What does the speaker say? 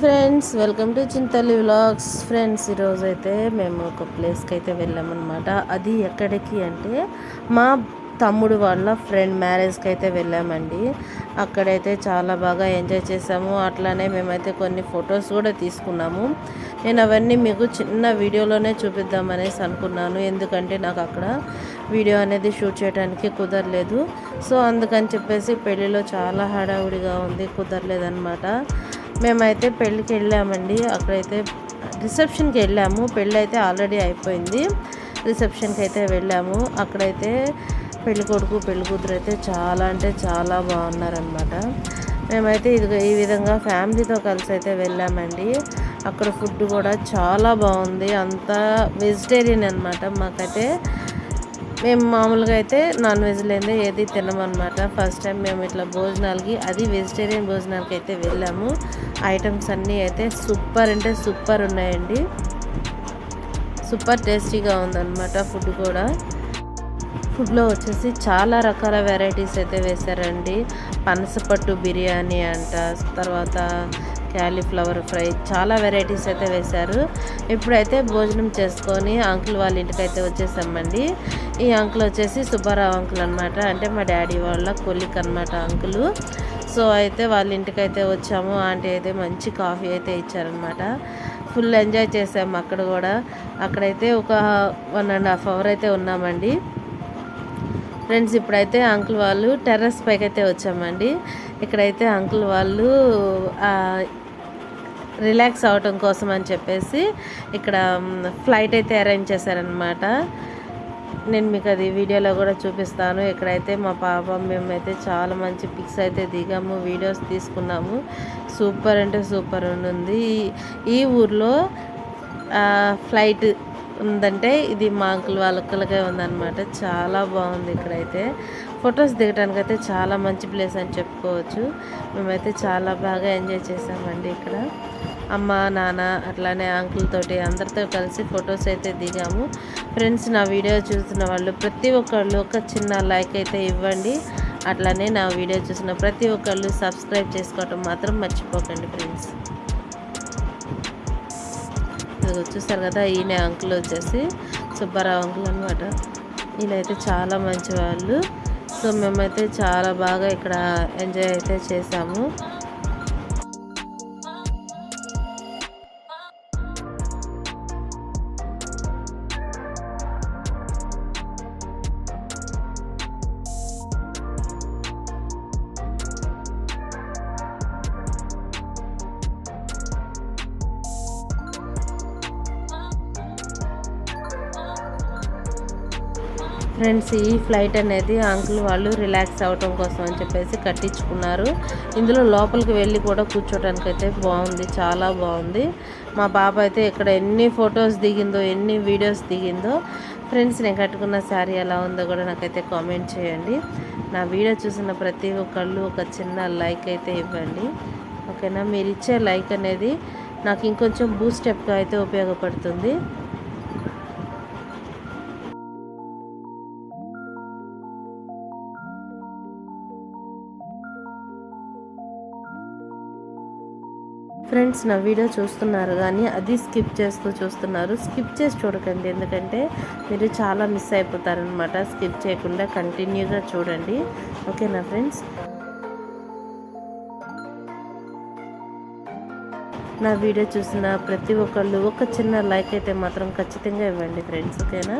Friends welcome to Chintalli vlogs. Friends ఈరోజు అయితే మేము ఒక ప్లేస్కి అయితే వెళ్ళామన్నమాట. అది ఎక్కడికి అంటే మా తమ్ముడు వాళ్ళ ఫ్రెండ్ మ్యారేజ్కి అయితే వెళ్ళామండి. అక్కడైతే చాలా బాగా ఎంజాయ్ చేసాము. అట్లానే మేమైతే కొన్ని ఫొటోస్ కూడా తీసుకున్నాము. నేను అవన్నీ మీకు చిన్న వీడియోలోనే చూపిద్దామనేసి అనుకున్నాను. ఎందుకంటే నాకు అక్కడ వీడియో అనేది షూట్ చేయడానికి కుదరలేదు. సో అందుకని చెప్పేసి పెళ్ళిలో చాలా హడావుడిగా ఉంది కుదరలేదన్నమాట. మేమైతే పెళ్ళికి వెళ్ళామండి. అక్కడైతే రిసెప్షన్కి వెళ్ళాము. పెళ్ళి అయితే ఆల్రెడీ అయిపోయింది. రిసెప్షన్కి అయితే వెళ్ళాము. అక్కడైతే పెళ్ళి కొడుకు పెళ్ళి కూతురు అయితే చాలా అంటే చాలా బాగున్నారనమాట మేమైతే ఇది ఈ విధంగా ఫ్యామిలీతో కలిసి అయితే వెళ్ళామండి. అక్కడ ఫుడ్ కూడా చాలా బాగుంది. అంతా వెజిటేరియన్ అనమాట మాకైతే మేము మామూలుగా అయితే నాన్ వెజ్ లేదే ఏది తినమన్నమాట. ఫస్ట్ టైం మేము ఇట్లా భోజనాలకి అది వెజిటేరియన్ భోజనాలకి అయితే వెళ్ళాము. ఐటమ్స్ అన్నీ అయితే సూపర్ అంటే సూపర్ ఉన్నాయండి. సూపర్ టేస్టీగా ఉందన్నమాట ఫుడ్ కూడా. ఫుడ్లో వచ్చేసి చాలా రకాల వెరైటీస్ అయితే వేశారండి. పనసపట్టు బిర్యానీ అంట తర్వాత క్యాలీఫ్లవర్ ఫ్రై చాలా వెరైటీస్ అయితే వేశారు. ఇప్పుడైతే భోజనం చేసుకొని అంకుల్ వాళ్ళ ఇంటికి అయితే వచ్చేసామండి. ఈ అంకుల్ వచ్చేసి సుబ్బారావు అంకుల్ అనమాట అంటే మా డాడీ వాళ్ళ కొలిక్ అనమాట అంకులు. సో అయితే వాళ్ళ ఇంటికి అయితే వచ్చాము. ఆంటీ అయితే మంచి కాఫీ అయితే ఇచ్చారనమాట ఫుల్ ఎంజాయ్ చేసాము అక్కడ కూడా. అక్కడైతే ఒక వన్ అండ్ హాఫ్ అవర్ అయితే ఉన్నామండి. ఫ్రెండ్స్ ఇప్పుడైతే అంకుల్ వాళ్ళు టెర్రస్ పైకి అయితే వచ్చామండి. ఇక్కడైతే అంకుల్ వాళ్ళు రిలాక్స్ అవటం కోసం అని చెప్పేసి ఇక్కడ ఫ్లైట్ అయితే అరేంజ్ చేశారనమాట నేను మీకు అది వీడియోలో కూడా చూపిస్తాను. ఇక్కడైతే మా పాప మేమైతే చాలా మంచి పిక్స్ అయితే దిగాము వీడియోస్ తీసుకున్నాము. సూపర్ అంటే సూపర్ ఉంది ఈ ఊర్లో ఫ్లైట్ ఉందంటే ఇది మా అంకుల్ వాళ్ళకే ఉందన్నమాట. చాలా బాగుంది ఇక్కడైతే. ఫొటోస్ దిగడానికి అయితే చాలా మంచి ప్లేస్ అని చెప్పుకోవచ్చు. మేమైతే చాలా బాగా ఎంజాయ్ చేసామండి ఇక్కడ. అమ్మ నాన్న అట్లానే అంకుల్ తోటి అందరితో కలిసి ఫొటోస్ అయితే దిగాము. ఫ్రెండ్స్ నా వీడియో చూస్తున్న వాళ్ళు ప్రతి ఒక్కళ్ళు ఒక చిన్న లైక్ అయితే ఇవ్వండి. అట్లానే నా వీడియో చూసిన ప్రతి ఒక్కళ్ళు సబ్స్క్రైబ్ చేసుకోవటం మాత్రం మర్చిపోకండి ఫ్రెండ్స్ ఇది చూస్తారు కదా ఈయన అంకుల్ వచ్చేసి సుబ్బారావు అంకుల్ అనమాట వీళ్ళైతే చాలా మంచి వాళ్ళు సో మేమైతే చాలా బాగా ఇక్కడ ఎంజాయ్ అయితే చేసాము. ఫ్రెండ్స్ ఈ ఫ్లైట్ అనేది అంకుల్ వాళ్ళు రిలాక్స్ అవ్వటం కోసం అని చెప్పేసి కట్టించుకున్నారు. ఇందులో లోపలికి వెళ్ళి కూడా కూర్చోడానికి అయితే బాగుంది చాలా బాగుంది. మా పాప అయితే ఇక్కడ ఎన్ని ఫొటోస్ దిగిందో ఎన్ని వీడియోస్ దిగిందో ఫ్రెండ్స్ నేను కట్టుకున్న శారీ ఎలా ఉందో కూడా నాకైతే కామెంట్ చేయండి. నా వీడియో చూసిన ప్రతి ఒక్కళ్ళు ఒక చిన్న లైక్ అయితే ఇవ్వండి. ఓకేనా? మీరు ఇచ్చే లైక్ అనేది నాకు ఇంకొంచెం బూస్టెప్గా అయితే ఉపయోగపడుతుంది. ఫ్రెండ్స్ నా వీడియో చూస్తున్నారు కానీ అది స్కిప్ చేస్తూ చూస్తున్నారు. స్కిప్ చేసి చూడకండి ఎందుకంటే మీరు చాలా మిస్ అయిపోతారనమాట స్కిప్ చేయకుండా కంటిన్యూగా చూడండి. ఓకేనా ఫ్రెండ్స్? నా వీడియో చూసిన ప్రతి ఒక్కళ్ళు ఒక చిన్న లైక్ అయితే మాత్రం ఖచ్చితంగా ఇవ్వండి ఫ్రెండ్స్ ఓకేనా?